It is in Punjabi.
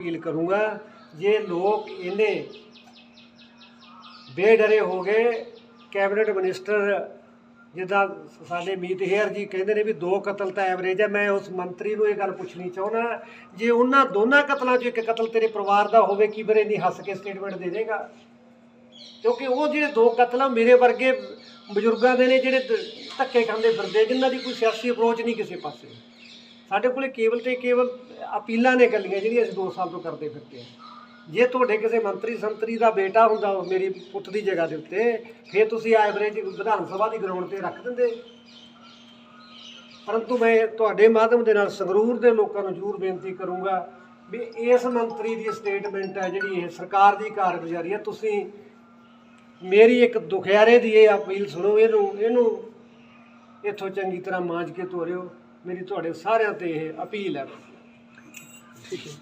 ਅਪੀਲ ਕਰੂੰਗਾ ਜੇ ਲੋਕ ਇਹਨੇ ਬੇਡਰੇ ਹੋ ਗਏ, ਕੈਬਨਿਟ ਮਿਨਿਸਟਰ ਜਿੱਦਾਂ ਸਾਡੇ ਮੀਤ ਹੇਅਰ ਜੀ ਕਹਿੰਦੇ ਨੇ ਵੀ ਦੋ ਕਤਲ ਤਾਂ ਐਵਰੇਜ ਹੈ ਮੈਂ ਉਸ ਮੰਤਰੀ ਨੂੰ ਇਹ ਗੱਲ ਪੁੱਛਣੀ ਚਾਹੁੰਦਾ, ਜੇ ਉਹਨਾਂ ਦੋਨਾਂ ਕਤਲਾਂ 'ਚੋਂ ਇੱਕ ਕਤਲ ਤੇਰੇ ਪਰਿਵਾਰ ਦਾ ਹੋਵੇ, ਕੀ ਬਰੇ ਨਹੀਂ ਹੱਸ ਕੇ ਸਟੇਟਮੈਂਟ ਦੇ ਦੇਗਾ? ਕਿਉਂਕਿ ਉਹ ਜਿਹੜੇ ਦੋ ਕਤਲ ਆ ਮੇਰੇ ਵਰਗੇ ਬਜ਼ੁਰਗਾਂ ਦੇ ਨੇ, ਜਿਹੜੇ ਧੱਕੇ ਖਾਂਦੇ ਫਿਰਦੇ, ਜਿਨ੍ਹਾਂ ਦੀ ਕੋਈ ਸਿਆਸੀ ਅਪਰੋਚ ਨਹੀਂ ਕਿਸੇ ਪਾਸੇ। ਸਾਡੇ ਕੋਲੇ ਕੇਵਲ ਤੇ ਕੇਵਲ ਅਪੀਲਾਂ ਨੇ ਗੱਲੀਆਂ ਜਿਹੜੀਆਂ ਅਸੀਂ 2 ਸਾਲ ਤੋਂ ਕਰਦੇ ਫਿਰਦੇ ਹਾਂ। ਜੇ ਤੁਹਾਡੇ ਕਿਸੇ ਮੰਤਰੀ ਸੰਤਰੀ ਦਾ ਬੇਟਾ ਹੁੰਦਾ ਮੇਰੀ ਪੁੱਤ ਦੀ ਜਗ੍ਹਾ ਦੇ ਉੱਤੇ, ਫਿਰ ਤੁਸੀਂ ਐਵਰੇਜ ਵਿਧਾਨ ਸਭਾ ਦੀ ਗਰਾਊਂਡ ਤੇ ਰੱਖ ਦਿੰਦੇ। ਪਰੰਤੂ ਮੈਂ ਤੁਹਾਡੇ ਮਾਧਿਅਮ ਦੇ ਨਾਲ ਸੰਗਰੂਰ ਦੇ ਲੋਕਾਂ ਨੂੰ ਜ਼ਰੂਰ ਬੇਨਤੀ ਕਰੂੰਗਾ ਵੀ ਇਸ ਮੰਤਰੀ ਦੀ ਸਟੇਟਮੈਂਟ ਹੈ ਜਿਹੜੀ ਇਹ ਸਰਕਾਰ ਦੀ ਕਾਰਗੁਜ਼ਾਰੀ ਹੈ। ਤੁਸੀਂ ਮੇਰੀ ਇੱਕ ਦੁਖਿਆਰੇ ਦੀ ਇਹ ਅਪੀਲ ਸੁਣੋ, ਇਹਨੂੰ ਇਹਨੂੰ ਇੱਥੋਂ ਚੰਗੀ ਤਰ੍ਹਾਂ ਮਾਂਜ ਕੇ ਤੋਰਿਓ। ਮੇਰੀ ਤੁਹਾਡੇ ਸਾਰਿਆਂ ਤੇ ਇਹ ਅਪੀਲ ਹੈ। ਠੀਕ ਹੈ